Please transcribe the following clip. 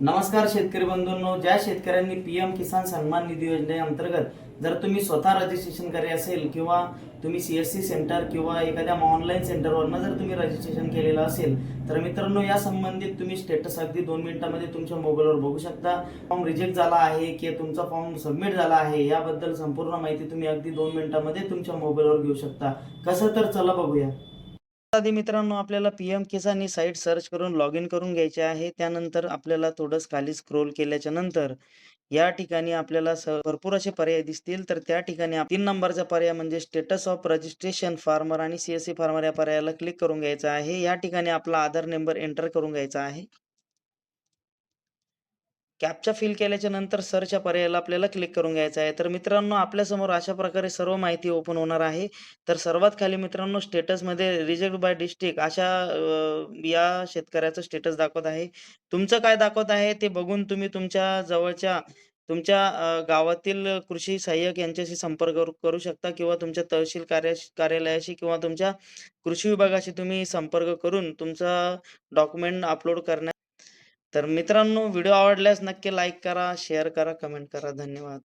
नमस्कार शेतकरी बंधूंनो ज्या शेतकऱ्यांनी पीएम किसान सन्मान निधी योजनेअंतर्गत जर तुम्ही स्वतः रजिस्ट्रेशन करे असेल किंवा तुम्ही सीएससी सेंटर किंवा एखाद्या ऑनलाईन सेंटरवरनं जर तुम्ही रजिस्ट्रेशन केलेलं असेल तर मित्रांनो या संबंधित तुम्ही स्टेटस अगदी दोन मिनिटांमध्ये तुमच्या मोबाईलवर बघू शकता. फॉर्म रिजेक्ट झाला आहे की तुमचा फॉर्म सबमिट झाला आहे याबद्दल संपूर्ण माहिती तुम्ही अगदी दोन मिनिटांमध्ये तुमच्या मोबाईलवर घेऊ शकता. कसं तर चला बघूया. आधी मित्रांनो आपल्याला पी एम किसान ही साईट सर्च करून लॉग इन करून घ्यायचे आहे. त्यानंतर आपल्याला थोडंच खाली स्क्रोल केल्याच्यानंतर या ठिकाणी आपल्याला भरपूर असे पर्याय दिसतील. तर त्या ठिकाणी तीन नंबरचा पर्याय म्हणजे स्टेटस ऑफ रजिस्ट्रेशन फार्मर आणि सीएससी फार्मर या पर्यायाला क्लिक करून घ्यायचा आहे. या ठिकाणी आपला आधार नंबर एंटर करून घ्यायचा आहे. कॅपचा फिल केल्याच्यानंतर सरच्या पर्यायाला आपल्याला क्लिक करून घ्यायचं आहे. तर मित्रांनो आपल्यासमोर अशा प्रकारे सर्व माहिती ओपन होणार आहे. तर सर्वात खाली मित्रांनो स्टेटसमध्ये रिजेक्ट बाय डिस्ट्रिक्ट अशा या शेतकऱ्याचं स्टेटस दाखवत आहे. तुमचं काय दाखवत आहे ते बघून तुम्ही तुमच्या जवळच्या तुमच्या गावातील कृषी सहाय्यक यांच्याशी संपर्क करू करू शकता किंवा तुमच्या तहसील कार्या कार्यालयाशी किंवा तुमच्या कृषी विभागाशी तुम्ही संपर्क करून तुमचा डॉक्युमेंट अपलोड करण्या तर मित्रांनो व्हिडिओ आवडल्यास नक्की लाईक करा शेअर करा कमेंट करा. धन्यवाद.